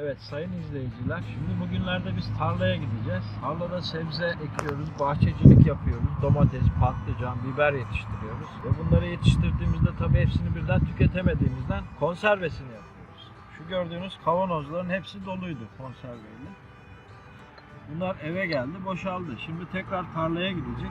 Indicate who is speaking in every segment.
Speaker 1: Evet sayın izleyiciler, şimdi bugünlerde biz tarlaya gideceğiz. Tarlada sebze ekiyoruz, bahçecilik yapıyoruz. Domates, patlıcan, biber yetiştiriyoruz. Ve bunları yetiştirdiğimizde tabii hepsini birden tüketemediğimizden konservesini yapıyoruz. Şu gördüğünüz kavanozların hepsi doluydu konserveyle. Bunlar eve geldi, boşaldı. Şimdi tekrar tarlaya gidecek.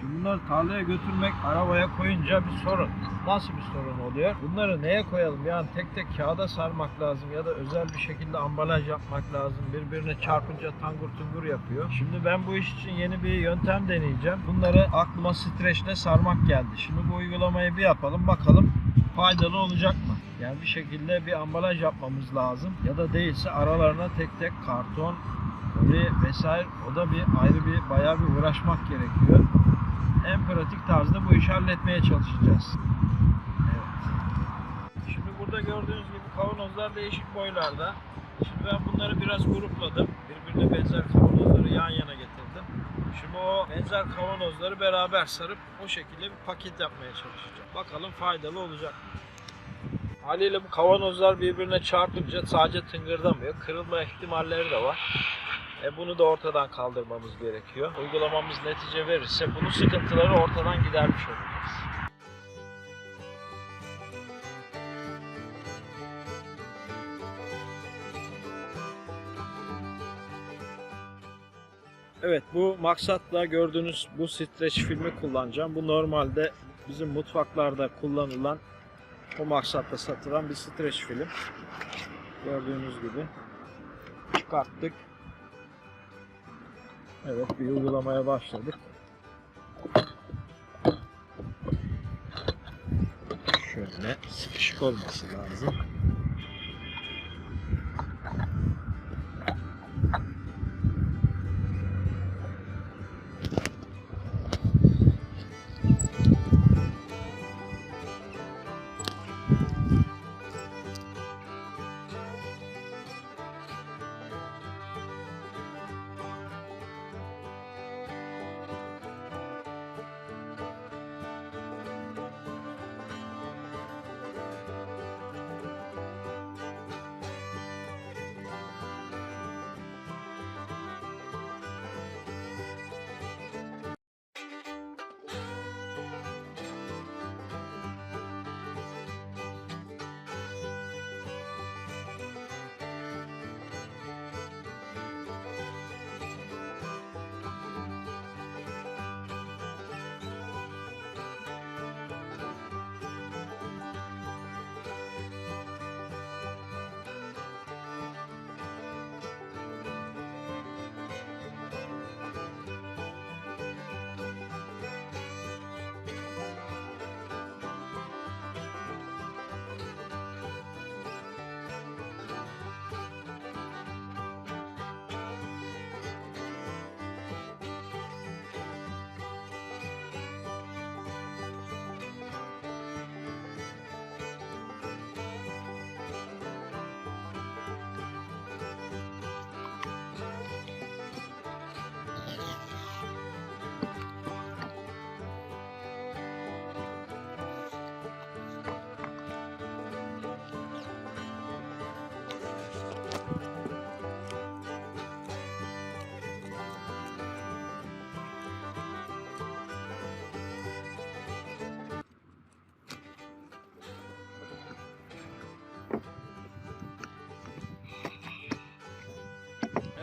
Speaker 1: Şimdi bunları tarlaya götürmek, arabaya koyunca bir sorun. Nasıl bir sorun oluyor? Bunları neye koyalım? Yani tek tek kağıda sarmak lazım ya da özel bir şekilde ambalaj yapmak lazım. Birbirine çarpınca tangur tungur yapıyor. Şimdi ben bu iş için yeni bir yöntem deneyeceğim. Bunları aklıma streçle sarmak geldi. Şimdi bu uygulamayı bir yapalım bakalım faydalı olacak mı? Yani bir şekilde bir ambalaj yapmamız lazım. Ya da değilse aralarına tek tek karton, koli vesaire o da bir ayrı bir bayağı bir uğraşmak gerekiyor pratik tarzda bu işi halletmeye çalışacağız. Evet. Şimdi burada gördüğünüz gibi kavanozlar değişik boylarda. Şimdi ben bunları biraz grupladım. Birbirine benzer kavanozları yan yana getirdim. Şimdi o benzer kavanozları beraber sarıp o şekilde bir paket yapmaya çalışacağım. Bakalım faydalı olacak mı? Haliyle bu kavanozlar birbirine çarpınca sadece tıngırdamıyor. Kırılma ihtimalleri de var. E bunu da ortadan kaldırmamız gerekiyor. Uygulamamız netice verirse bunu sıkıntıları ortadan gidermiş olacağız. Evet bu maksatla gördüğünüz bu streç filmi kullanacağım. Bu normalde bizim mutfaklarda kullanılan o maksatla satılan bir streç film. Gördüğünüz gibi çıkarttık. Evet bir uygulamaya başladık. Şöyle sıkışık olması lazım.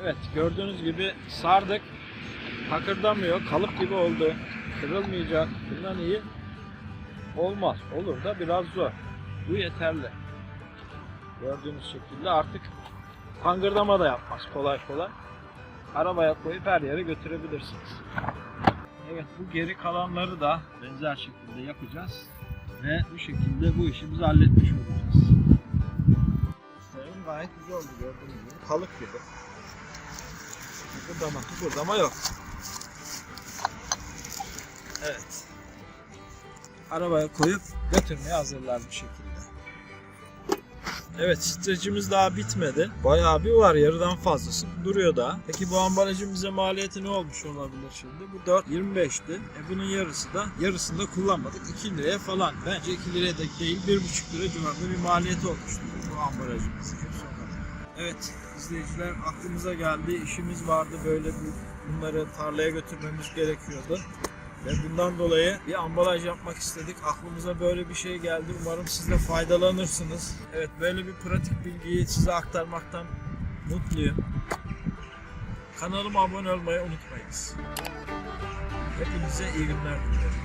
Speaker 1: Evet gördüğünüz gibi sardık. Takırdamıyor. Kalıp gibi oldu. Kırılmayacak. Bundan iyi olmaz. Olur da biraz zor. Bu yeterli. Gördüğünüz şekilde artık tangırdama da yapmaz kolay kolay. Arabaya koyup her yere götürebilirsiniz. Evet bu geri kalanları da benzer şekilde yapacağız. Ve bu şekilde bu işi biz halletmiş olacağız. Sayın gayet güzel oldu gördüğünüz gibi. Kalıp gibi. Kıpırdama kıpırdama yok. Evet. Arabaya koyup götürmeye hazırlar bu şekilde. Evet streçimiz daha bitmedi. Bayağı bir var yarıdan fazlası duruyor daha. Peki bu ambalajın bize maliyeti ne olmuş olabilir şimdi? Bu 4.25'ti. E bunun yarısı da yarısını da kullanmadık. 2 liraya falan. Bence 2 liraya da değil 1.5 lira civarında bir maliyeti olmuştu bu ambalajımız. Evet izleyiciler aklımıza geldi. İşimiz vardı böyle bu, bunları tarlaya götürmemiz gerekiyordu. Ve bundan dolayı bir ambalaj yapmak istedik. Aklımıza böyle bir şey geldi. Umarım siz de faydalanırsınız. Evet böyle bir pratik bilgiyi size aktarmaktan mutluyum. Kanalıma abone olmayı unutmayınız. Hepinize iyi günler dilerim.